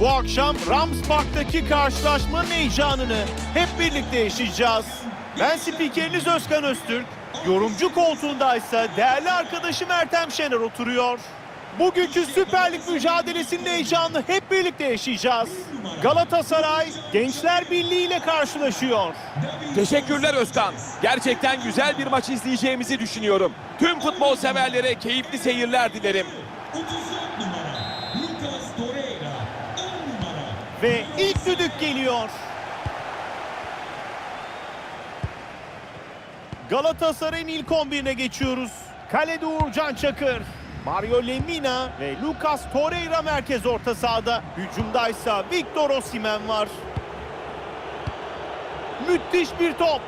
Bu akşam Rams Park'taki karşılaşmanın heyecanını hep birlikte yaşayacağız. Ben spikeriniz Özkan Öztürk. Yorumcu koltuğundaysa değerli arkadaşım Ertem Şener oturuyor. Bugünkü Süper Lig mücadelesinin heyecanını hep birlikte yaşayacağız. Galatasaray Gençler Birliği ile karşılaşıyor. Teşekkürler Özkan. Gerçekten güzel bir maç izleyeceğimizi düşünüyorum. Tüm futbol severlere keyifli seyirler dilerim. 34 numara Lucas Torreira 10 numara Ve ilk düdük geliyor. Galatasaray'ın ilk 11'ine geçiyoruz. Kalede Uğurcan Çakır, Mario Lemina ve Lucas Torreira merkez orta sahada. Hücumdaysa Victor Osimhen var. Müthiş bir top.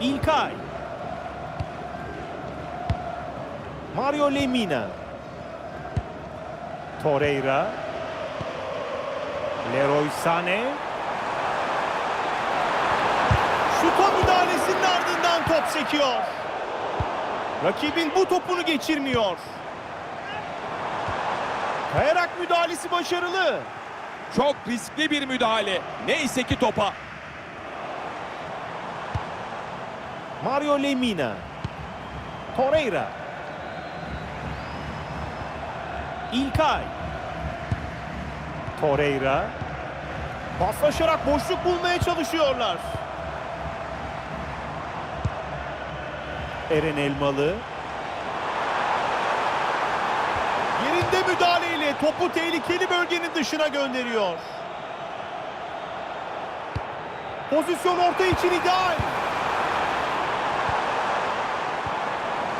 İlkay. Mario Lemina. Torreira. Leroy Sané. Şuta müdahalesinin ardından top sekiyor. Rakibin bu topunu geçirmiyor. Kayarak müdahalesi başarılı. Çok riskli bir müdahale. Neyse ki topa. Mario Lemina. Torreira. İlkay. Torreira. Paslaşarak boşluk bulmaya çalışıyorlar. Eren Elmalı. Yerinde müdahaleyle topu tehlikeli bölgenin dışına gönderiyor. Pozisyon orta için ideal.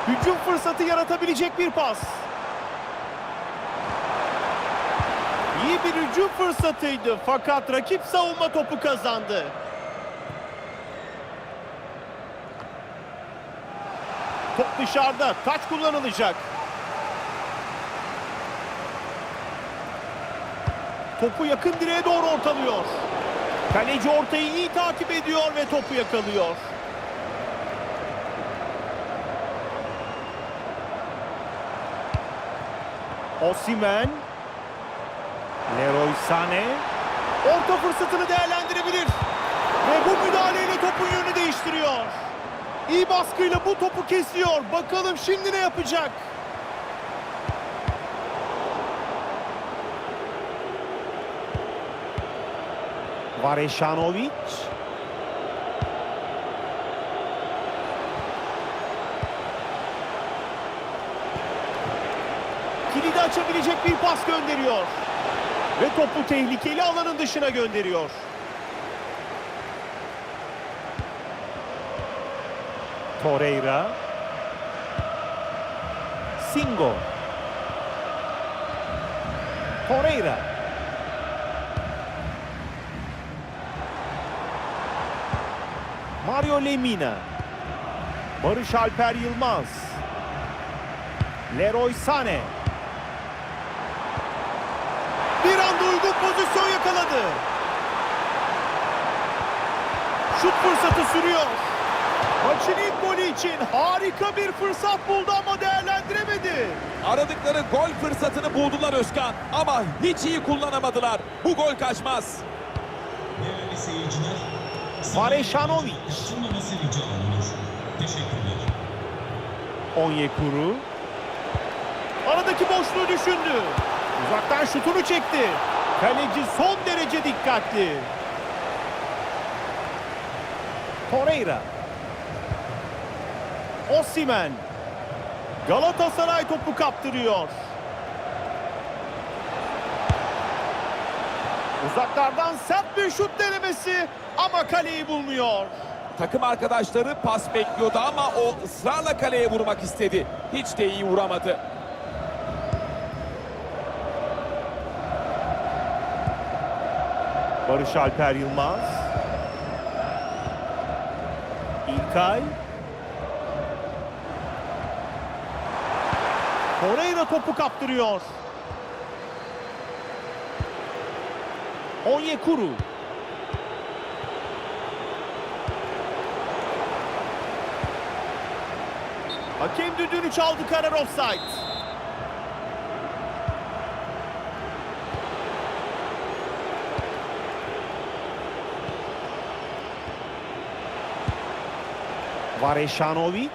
Hücum fırsatı yaratabilecek bir pas. İyi bir hücum fırsatıydı fakat rakip savunma topu kazandı. Top dışarıda. Taç kullanılacak. Topu yakın direğe doğru ortalıyor. Kaleci ortayı iyi takip ediyor ve topu yakalıyor. Osimhen. Leroy Sané. Orta fırsatını değerlendirebilir. Ve bu müdahaleyle topun yönünü değiştiriyor. İyi baskıyla bu topu kesiyor. Bakalım şimdi ne yapacak? Varešanović. Kilidi açabilecek bir pas gönderiyor. Ve topu tehlikeli alanın dışına gönderiyor. Torreira. Singo. Torreira. Mario Lemina. Barış Alper Yılmaz. Leroy Sané. Bir anda uygun pozisyon yakaladı. Şut fırsatı sürüyor. Maçın ilk golü için harika bir fırsat buldu ama değerlendiremedi. Aradıkları gol fırsatını buldular Özkan. Ama hiç iyi kullanamadılar. Bu gol kaçmaz. değerli seyirciler olunur. Teşekkürler. Onyekuru. Aradaki boşluğu düşündü. Uzaktan şutunu çekti. Kaleci son derece dikkatli. Torreira. Osimhen. Galatasaray topu kaptırıyor. Uzaklardan sert bir şut denemesi ama kaleyi bulmuyor. Takım arkadaşları pas bekliyordu ama o ısrarla kaleye vurmak istedi. Hiç de iyi vuramadı. Barış Alper Yılmaz. İlkay. Torreira topu kaptırıyor. Onyekuru. Hakem düdüğünü çaldı karar offside. Vareşanovic.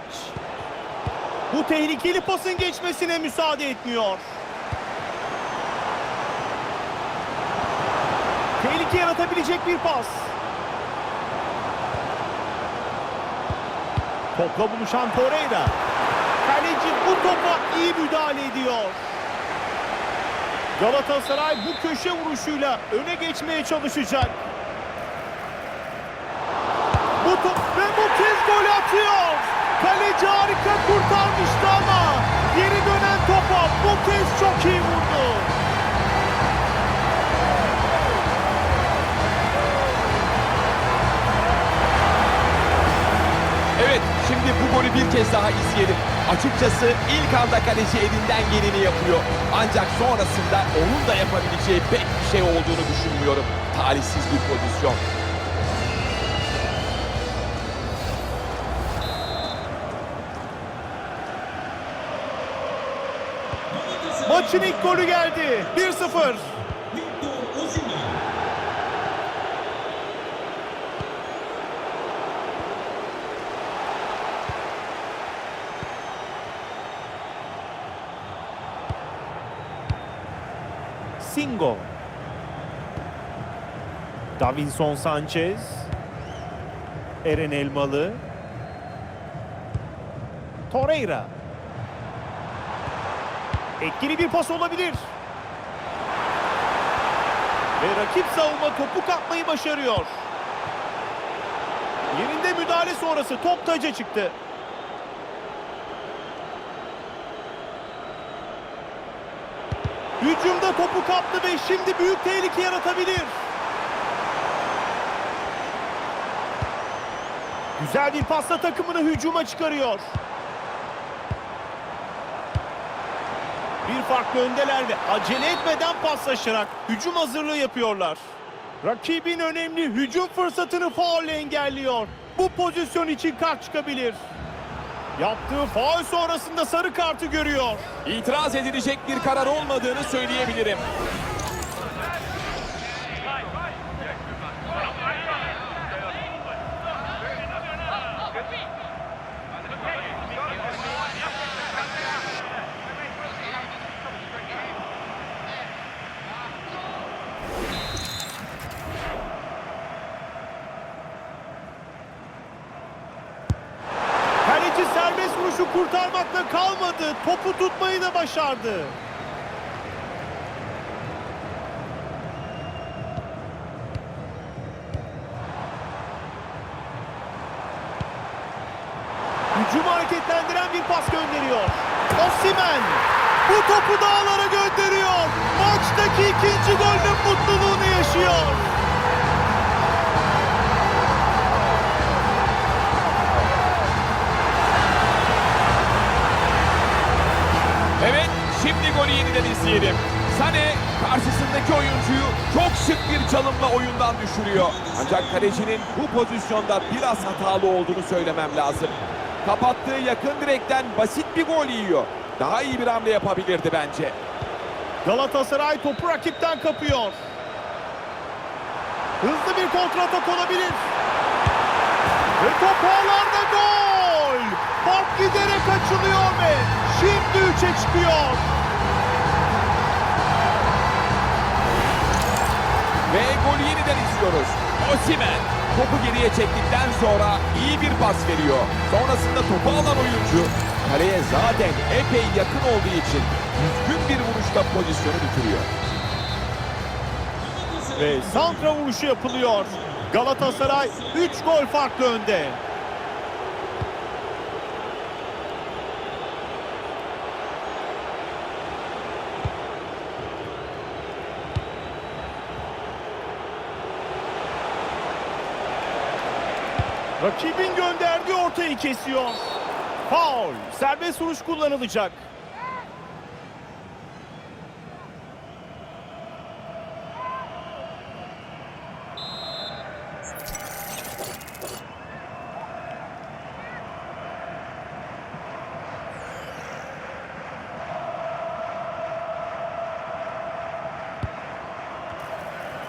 Bu tehlikeli pasın geçmesine müsaade etmiyor. Tehlike yaratabilecek bir pas. Topla buluşan Torreira. Kaleci bu topa iyi müdahale ediyor. Galatasaray bu köşe vuruşuyla öne geçmeye çalışacak. Bu top ve bu kez gol atıyor. Kaleci harika kurtarmıştı ama geri dönen topa bu kez çok iyi vurdu. Evet, şimdi bu golü bir kez daha izleyelim. Açıkçası ilk anda kaleci elinden geleni yapıyor. Ancak sonrasında onun da yapabileceği pek bir şey olduğunu düşünmüyorum. Talihsiz bir pozisyon. Maçın ilk golü geldi. 1-0. Victor Osimhen. Singo. Davinson Sanchez. Eren Elmalı. Torreira. Etkili bir pas olabilir. Ve rakip savunma topu kapmayı başarıyor. Yerinde müdahale sonrası top taca çıktı. Hücumda topu kaptı ve şimdi büyük tehlike yaratabilir. Güzel bir pasla takımını hücuma çıkarıyor. Farklı öndeler acele etmeden paslaşarak hücum hazırlığı yapıyorlar. Rakibin önemli hücum fırsatını faulle engelliyor. Bu pozisyon için kart çıkabilir. Yaptığı faul sonrasında sarı kartı görüyor. İtiraz edilecek bir karar olmadığını söyleyebilirim. Kaleci serbest vuruşu kurtarmakla kalmadı. Topu tutmayı da başardı. Hücumu hareketlendiren bir pas gönderiyor. Osimhen bu topu dağlara gönderiyor. Maçtaki ikinci golün mutluluğunu yaşıyor. Yeniden izleyelim. Sane karşısındaki oyuncuyu çok şık bir çalımla oyundan düşürüyor. Ancak kalecinin bu pozisyonda biraz hatalı olduğunu söylemem lazım. Kapattığı yakın direkten basit bir gol yiyor. Daha iyi bir hamle yapabilirdi bence. Galatasaray topu rakipten kapıyor. Hızlı bir kontratak olabilir. Ve top ağlarda gol. Fark giderek açılıyor ve şimdi 3'e çıkıyor. Ve golü yeniden izliyoruz. Osimhen topu geriye çektikten sonra iyi bir pas veriyor. Sonrasında topu alan oyuncu kaleye zaten epey yakın olduğu için düzgün bir vuruşla pozisyonu bitiriyor. Ve santra vuruşu yapılıyor. Galatasaray 3 gol farklı önde. Rakibin gönderdiği ortayı kesiyor. Faul. Serbest vuruş kullanılacak.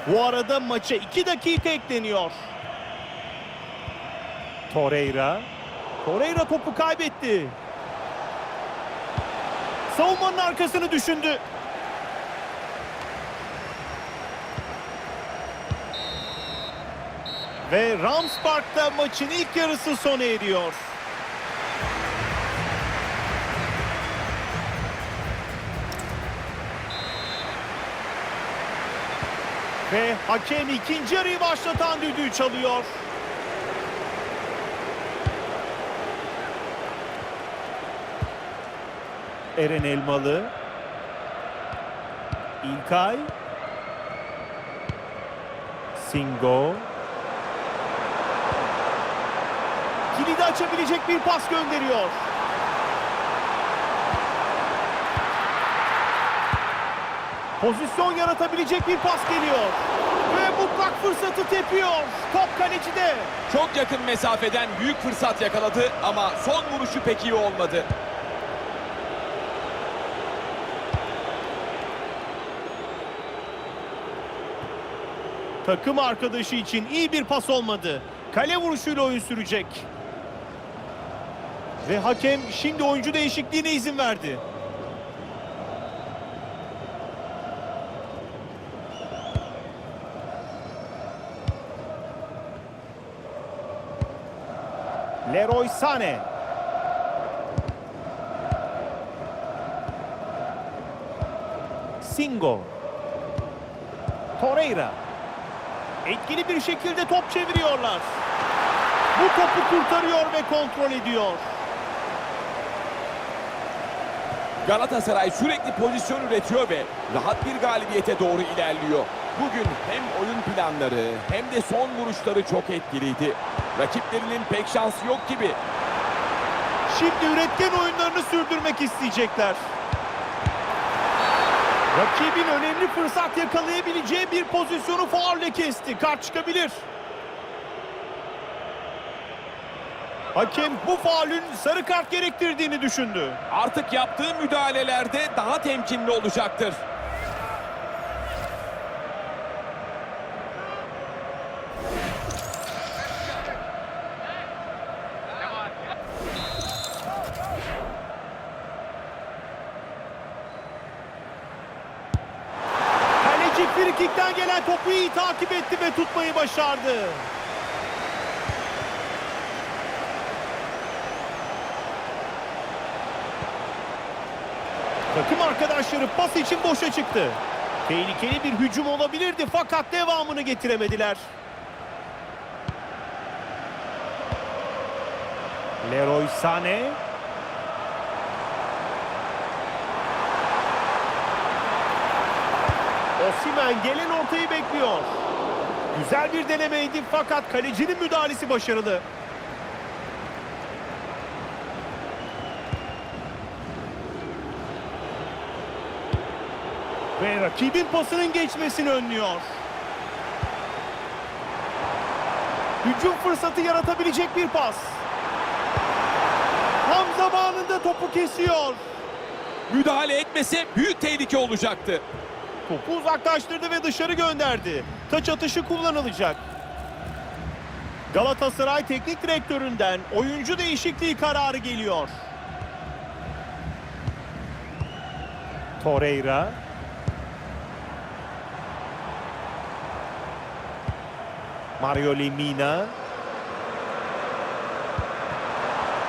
Bu arada maça 2 dakika ekleniyor. Torreira. Torreira topu kaybetti. Savunmanın arkasını düşündü. Ve Rams Park'ta maçın ilk yarısı sona eriyor. Ve hakem ikinci yarıyı başlatan düdüğü çalıyor. Eren Elmalı. İlkay. Singo. Kilidi açabilecek bir pas gönderiyor. Pozisyon yaratabilecek bir pas geliyor. Ve mutlak fırsatı tepiyor. Top kalecide. Çok yakın mesafeden büyük fırsat yakaladı ama son vuruşu pek iyi olmadı. Takım arkadaşı için iyi bir pas olmadı. Kale vuruşuyla oyun sürecek. Ve hakem şimdi oyuncu değişikliğine izin verdi. Leroy Sané. Singo. Torreira. Etkili bir şekilde top çeviriyorlar. Bu topu kurtarıyor ve kontrol ediyor. Galatasaray sürekli pozisyon üretiyor ve rahat bir galibiyete doğru ilerliyor. Bugün hem oyun planları hem de son vuruşları çok etkiliydi. Rakiplerinin pek şansı yok gibi. Şimdi üretken oyunlarını sürdürmek isteyecekler. Rakibin önemli fırsat yakalayabileceği bir pozisyonu faulle kesti. Kart çıkabilir. Hakem bu faulün sarı kart gerektirdiğini düşündü. Artık yaptığı müdahalelerde daha temkinli olacaktır. Kaleci frikikten gelen topu iyi takip etti ve tutmayı başardı. Takım arkadaşları pas için boşa çıktı. Tehlikeli bir hücum olabilirdi fakat devamını getiremediler. Leroy Sané. Osimhen gelen ortayı bekliyor. Güzel bir denemeydi fakat kalecinin müdahalesi başarılı. Ve rakibin pasının geçmesini önlüyor. Hücum fırsatı yaratabilecek bir pas. Tam zamanında topu kesiyor. Müdahale etmese büyük tehlike olacaktı. Topu uzaklaştırdı ve dışarı gönderdi. Taç atışı kullanılacak. Galatasaray teknik direktöründen oyuncu değişikliği kararı geliyor. Torreira. Mario Lemina.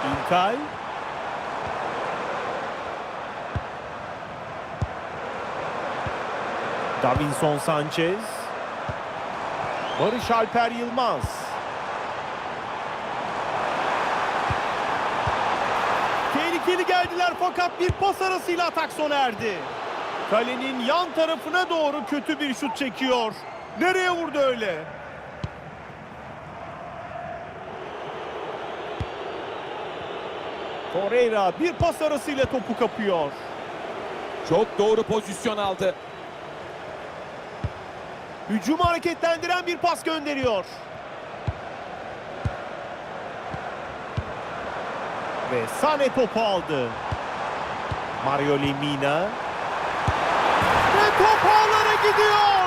İlkay. Davinson Sanchez. Barış Alper Yılmaz. Tehlikeli geldiler fakat bir pas arasıyla atak sona erdi. Kalenin yan tarafına doğru kötü bir şut çekiyor. Nereye vurdu öyle? Torreira bir pas arasıyla topu kapıyor. Çok doğru pozisyon aldı. Hücumu hareketlendiren bir pas gönderiyor. Ve Sane topu aldı. Mario Lemina. Ve top ağlara gidiyor.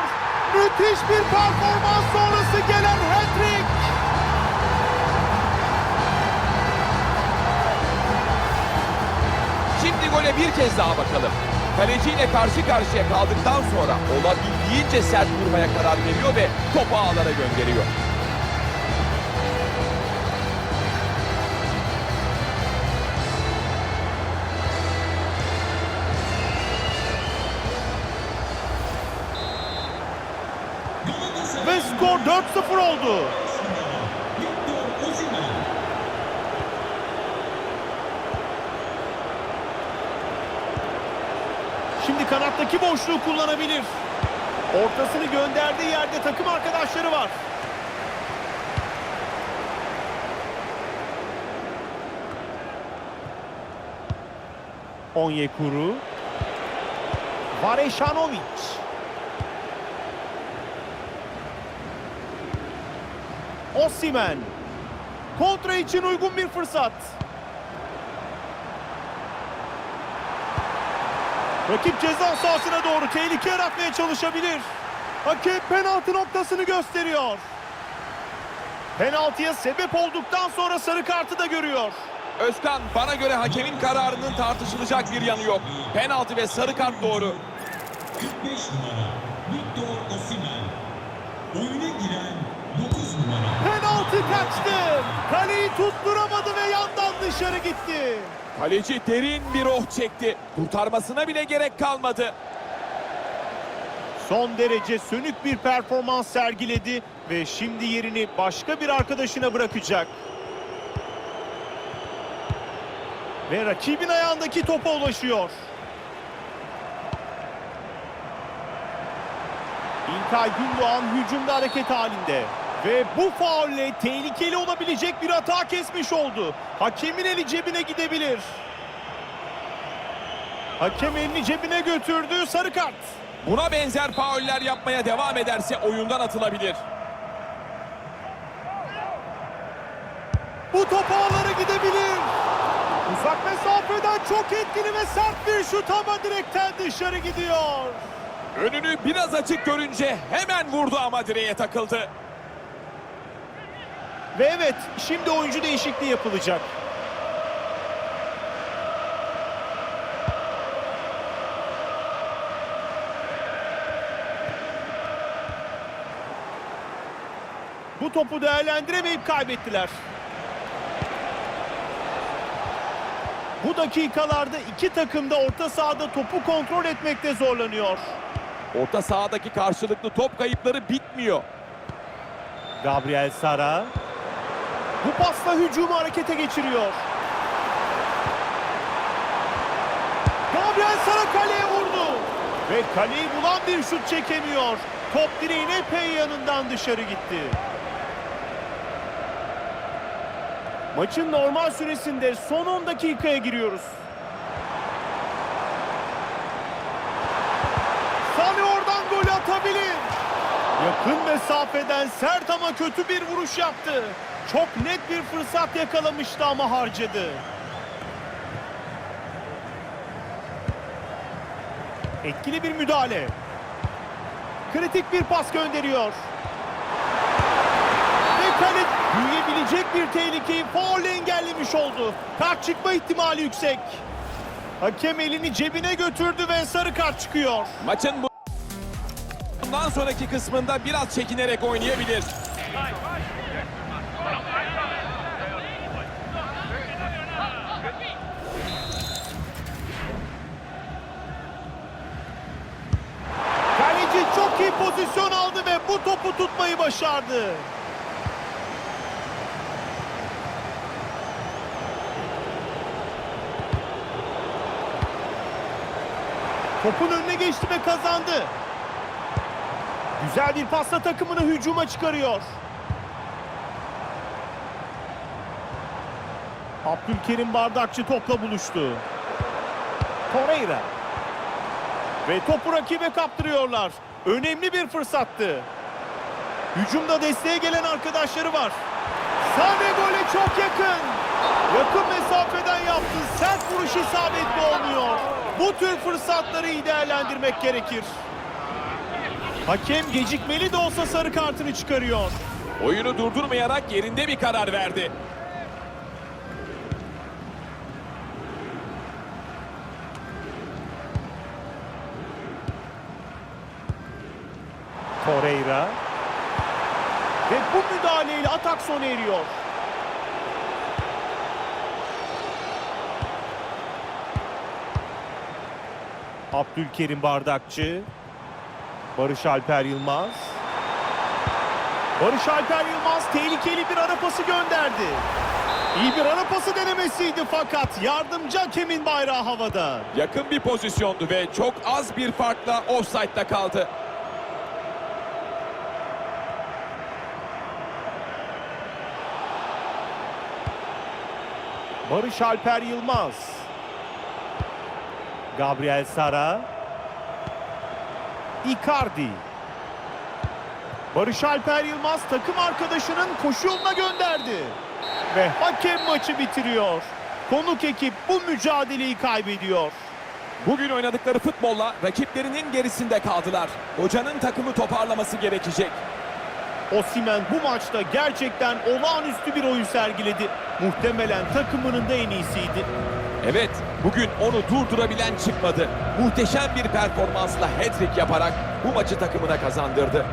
Müthiş bir performans sonrası gelen hat-trick. Şimdi gole bir kez daha bakalım. Kaleciyle karşı karşıya kaldıktan sonra olabildiğince sert vurmaya karar veriyor ve topu ağlara gönderiyor. Ve skor 4-0 oldu. Victor Osimhen. Şimdi kanattaki boşluğu kullanabilir. Ortasını gönderdiği yerde takım arkadaşları var. Onyekuru. Vareşanovic. Osimen. Kontra için uygun bir fırsat. Rakip ceza sahasına doğru tehlike yaratmaya çalışabilir. Hakem penaltı noktasını gösteriyor. Penaltıya sebep olduktan sonra sarı kartı da görüyor. Özkan bana göre hakemin kararının tartışılacak bir yanı yok. Penaltı ve sarı kart doğru. 45 numara Victor Osimhen. Oyuna giren 9 numara Penaltı kaçtı. Kaleyi tutturamadı ve yandan dışarı gitti. Kaleci derin bir oh çekti. Kurtarmasına bile gerek kalmadı. Son derece sönük bir performans sergiledi ve şimdi yerini başka bir arkadaşına bırakacak. Ve rakibin ayağındaki topa ulaşıyor. İlkay Gündoğan hücumda hareket halinde. Ve bu faulle tehlikeli olabilecek bir hata kesmiş oldu. Hakemin eli cebine gidebilir. Hakem elini cebine götürdü. Sarı kart. Buna benzer fauller yapmaya devam ederse oyundan atılabilir. Bu top ağlara gidebilir. Uzak mesafeden çok etkili ve sert bir şut ama direkten dışarı gidiyor. Önünü biraz açık görünce hemen vurdu ama direğe takıldı. Ve evet şimdi oyuncu değişikliği yapılacak. Bu topu değerlendiremeyip kaybettiler. Bu dakikalarda iki takım da orta sahada topu kontrol etmekte zorlanıyor. Orta sahadaki karşılıklı top kayıpları bitmiyor. Gabriel Sara. Bu pasla hücumu harekete geçiriyor. Gabriel Sara kaleye vurdu. Ve kaleyi bulan bir şut çekemiyor. Top direğin epey yanından dışarı gitti. Maçın normal süresinde son 10 dakikaya giriyoruz. Sane oradan gol atabilir. Yakın mesafeden sert ama kötü bir vuruş yaptı. Çok net bir fırsat yakalamıştı ama harcadı. Etkili bir müdahale. Kritik bir pas gönderiyor. Ve kale büyüyebilecek bir tehlikeyi faulle engellemiş oldu. Kart çıkma ihtimali yüksek. Hakem elini cebine götürdü ve sarı kart çıkıyor. Maçın bu bundan sonraki kısmında biraz çekinerek oynayabilir. Kaleci pozisyon aldı ve bu topu tutmayı başardı. Topun önüne geçti ve kazandı. Güzel bir pasla takımını hücuma çıkarıyor. Abdülkerim Bardakçı topla buluştu. Torreira. Ve topu rakibe kaptırıyorlar. Önemli bir fırsattı. Hücumda desteğe gelen arkadaşları var. Sane gole çok yakın. Yakın mesafeden yaptı. Sert vuruş isabetli olmuyor. Bu tür fırsatları iyi değerlendirmek gerekir. Hakem gecikmeli de olsa sarı kartını çıkarıyor. Oyunu durdurmayarak yerinde bir karar verdi. Torreira. Ve bu müdahaleyle atak sona eriyor. Abdülkerim Bardakçı. Barış Alper Yılmaz. Barış Alper Yılmaz tehlikeli bir ara pası gönderdi. İyi bir ara pası denemesiydi fakat yardımcı hakemin bayrağı havada. Yakın bir pozisyondu ve çok az bir farkla offside'da kaldı. Barış Alper Yılmaz. Gabriel Sara. Icardi. Barış Alper Yılmaz takım arkadaşının koşu yoluna gönderdi. Ve hakem maçı bitiriyor. Konuk ekip bu mücadeleyi kaybediyor. Bugün oynadıkları futbolla rakiplerinin gerisinde kaldılar. Hocanın takımı toparlaması gerekecek. Osimhen bu maçta gerçekten olağanüstü bir oyun sergiledi. Muhtemelen takımının da en iyisiydi. Evet, bugün onu durdurabilen çıkmadı. Muhteşem bir performansla hat-trick yaparak bu maçı takımına kazandırdı.